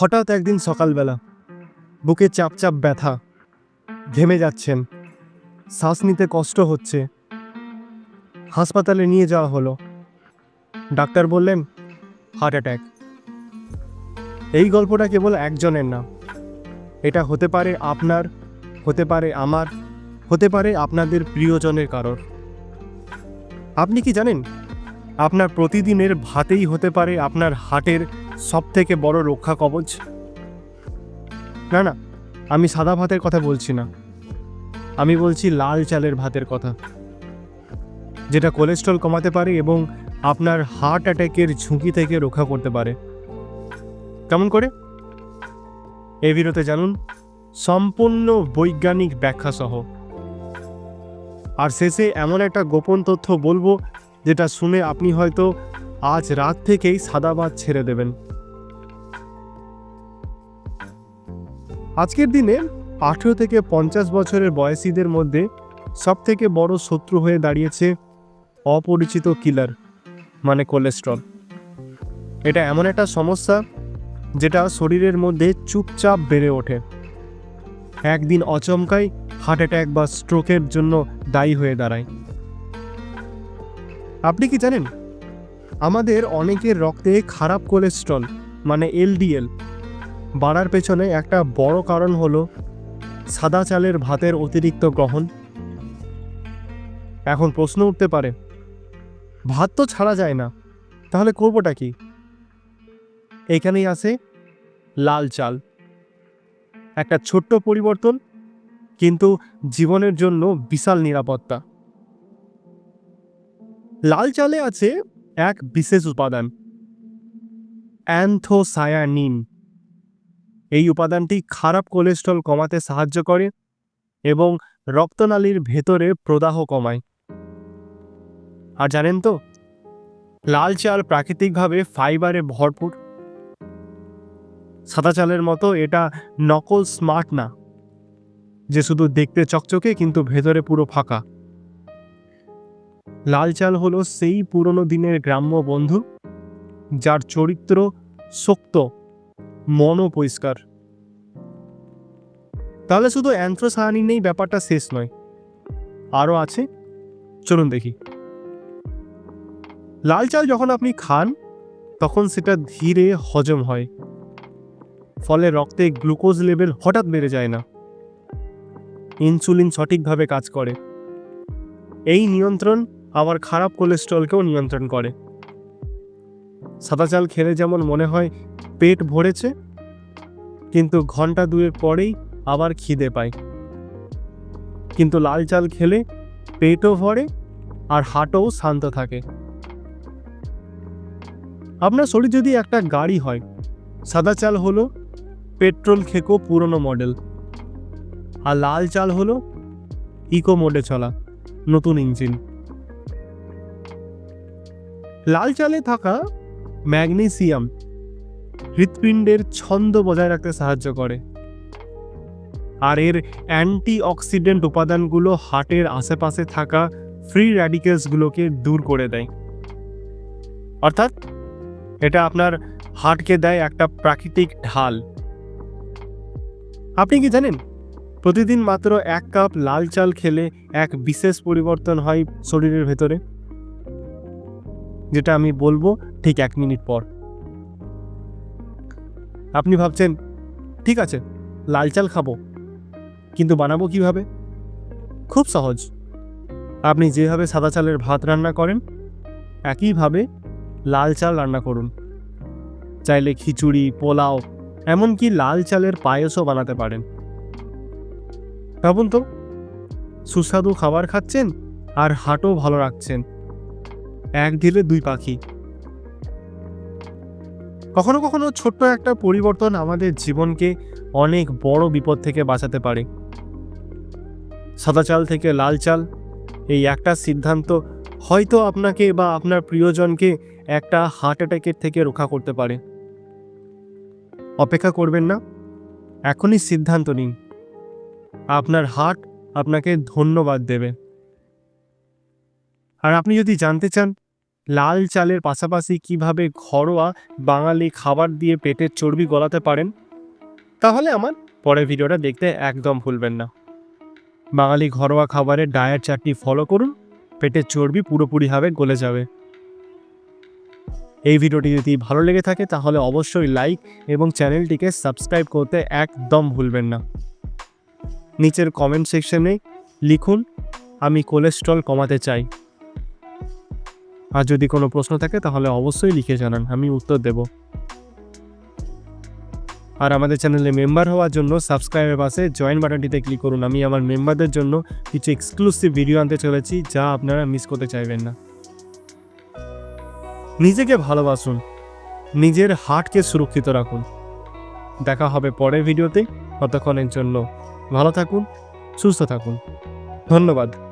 হঠাৎ একদিন সকালবেলা বুকে চাপ চাপ ব্যথা, ঘেমে যাচ্ছেন। শ্বাস নিতে কষ্ট হচ্ছে। হাসপাতালে নিয়ে যাওয়া হলো। ডাক্তার বললেন হার্ট অ্যাটাক এই গল্পটা কেবল একজনের না। এটা হতে পারে আপনার, হতে পারে আমার, হতে পারে আপনাদের প্রিয়জনের কারোর। আপনি কি জানেন, আপনার প্রতিদিনের ভাতেই হতে পারে আপনার হার্টের সব থেকে বড় রক্ষা কবচ? না না, আমি সাদা ভাতের কথা বলছি না। আমি বলছি লাল চালের ভাতের কথা। যেটা কোলেস্ট্রল কমাতে পারে এবং আপনার হার্ট অ্যাটাকের ঝুঁকি থেকে রক্ষা করতে পারে। কেমন করে? এই ভিডিওতে জানুন, সম্পূর্ণ বৈজ্ঞানিক ব্যাখ্যা সহ আর শেষে এমন একটা গোপন তথ্য বলব, যেটা শুনে আপনি হয়তো আজ রাত থেকেই সাদা ভাত ছেড়ে দেবেন। আজকের দিনে আঠেরো থেকে পঞ্চাশ বছরের বয়সীদের মধ্যে সব থেকে বড় শত্রু হয়ে দাঁড়িয়েছে অপরিচিত কিলার মানে কোলেস্ট্রল এটা এমন একটা সমস্যা যেটা শরীরের মধ্যে চুপচাপ বেড়ে ওঠে। একদিন অচমকাই হার্ট অ্যাটাক বা স্ট্রোকের জন্য দায়ী হয়ে দাঁড়ায়। আপনি কি জানেন? আমাদের অনেকের রক্তে খারাপ কোলেস্ট্রল মানে এলডিএল বাড়ার পেছনে একটা বড় কারণ হলো সাদা চালের ভাতের অতিরিক্ত গ্রহণ। এখন প্রশ্ন উঠতে পারে, ভাত তো ছাড়া যায় না, তাহলে করবোটা কি? এখানেই আসে লাল চাল। একটা ছোট্ট পরিবর্তন, কিন্তু জীবনের জন্য বিশাল নিরাপত্তা। লাল চালে আছে এক বিশেষ উপাদান, অ্যান্থোসায়ানিন। এই উপাদানটি খারাপ কোলেস্ট্রল কমাতে সাহায্য করে এবং রক্তনালীর ভেতরে প্রদাহ কমায়। আর জানেন তো, লাল চাল প্রাকৃতিকভাবে ফাইবারে ভরপুর। সাদা চালের মতো এটা নকল স্মার্ট না, যে শুধু দেখতে চকচকে কিন্তু ভেতরে পুরো ফাঁকা। লাল চাল হলো সেই পুরনো দিনের গ্রাম্য বন্ধু, যার চরিত্র শক্ত মনও পরিষ্কার। তাহলে শুধু অ্যান্থ্রোসায়ানিনেই ব্যাপারটা শেষ নয়। আরও আছে? চলুন দেখি। লাল চাল যখন আপনি খান, তখন সেটা ধীরে হজম হয়। ফলে রক্তে গ্লুকোজ লেভেল হঠাৎ বেড়ে যায় না। ইনসুলিন সঠিকভাবে কাজ করে। এই নিয়ন্ত্রণ আবার খারাপ কোলেস্ট্রলকেও নিয়ন্ত্রণ করে। সাদা চাল খেলে যেমন মনে হয় পেট ভরেছে, কিন্তু ঘণ্টা দুয়ের পরেই আবার খিদে পায়। কিন্তু লাল চাল খেলে পেটও ভরে আর হাটও শান্ত থাকে। আপনার শরীর যদি একটা গাড়ি হয় সাদা চাল হলো পেট্রোল খেকো পুরনো মডেল আর লাল চাল হলো ইকো মোডে চলা, নতুন ইঞ্জিন। লাল চালে থাকা ম্যাগনেসিয়াম হৃৎপিণ্ডের ছন্দ বজায় রাখতে সাহায্য করে। আর এর অ্যান্টি অক্সিডেন্ট উপাদানগুলো হার্টের আশেপাশে থাকা ফ্রি র্যাডিকেলসগুলোকে দূর করে দেয়। অর্থাৎ এটা আপনার হার্টকে দেয় একটা প্রাকৃতিক ঢাল। আপনি কি জানেন, প্রতিদিন মাত্র এক কাপ লাল চাল খেলে এক বিশেষ পরিবর্তন হয় শরীরের ভেতরে? যেটা আমি বলব ঠিক এক মিনিট পর। আপনি ভাবছেন, ঠিক আছে, লাল চাল খাব, কিন্তু বানাবো কীভাবে? খুব সহজ। আপনি যেভাবে সাদা চালের ভাত রান্না করেন, একইভাবে লাল চাল রান্না করুন। চাইলে খিচুড়ি, পোলাও, এমনকি লাল চালের পায়েসও বানাতে পারেন। ভাবুন তো, সুস্বাদু খাবার খাচ্ছেন আর হাটও ভালো রাখছেন। এক ঢিলে দুই পাখি। কখনো কখনো ছোট্ট একটা পরিবর্তন আমাদের জীবনকে অনেক বড় বিপদ থেকে বাঁচাতে পারে। সাদা চাল থেকে লাল চাল, এই একটা সিদ্ধান্ত হয়তো আপনাকে বা আপনার প্রিয়জনকে একটা হার্ট অ্যাটাকের থেকে রক্ষা করতে পারে। অপেক্ষা করবেন না, এখনই সিদ্ধান্ত নিন। আপনার হার্ট আপনাকে ধন্যবাদ দেবে। আর আপনি যদি জানতে চান, লাল চালের পাশাপাশি কীভাবে ঘরোয়া বাঙালি খাবার দিয়ে পেটের চর্বি গলাতে পারেন, তাহলে আমার পরের ভিডিওটা দেখতে একদম ভুলবেন না। বাঙালি ঘরোয়া খাবারের ডায়েট চার্টটি ফলো করুন, পেটের চর্বি পুরোপুরিভাবে গলে যাবে। এই ভিডিওটি যদি ভালো লেগে থাকে, তাহলে অবশ্যই লাইক এবং চ্যানেলটিকে সাবস্ক্রাইব করতে একদম ভুলবেন না। নিচের কমেন্ট সেকশনে লিখুন, আমি কোলেস্ট্রল কমাতে চাই। আর যদি কোনো প্রশ্ন থাকে, তাহলে অবশ্যই লিখে জানান, আমি উত্তর দেব। আর আমাদের চ্যানেলে মেম্বার হওয়ার জন্য সাবস্ক্রাইবের পাশে জয়েন বাটনটিতে ক্লিক করুন। আমি আমার মেম্বারদের জন্য কিছু এক্সক্লুসিভ ভিডিও আনতে চলেছি, যা আপনারা মিস করতে চাইবেন না। নিজেকে ভালোবাসুন, নিজের হার্টকে সুরক্ষিত রাখুন। দেখা হবে পরের ভিডিওতে ততক্ষণের জন্য ভালো থাকুন, সুস্থ থাকুন। ধন্যবাদ।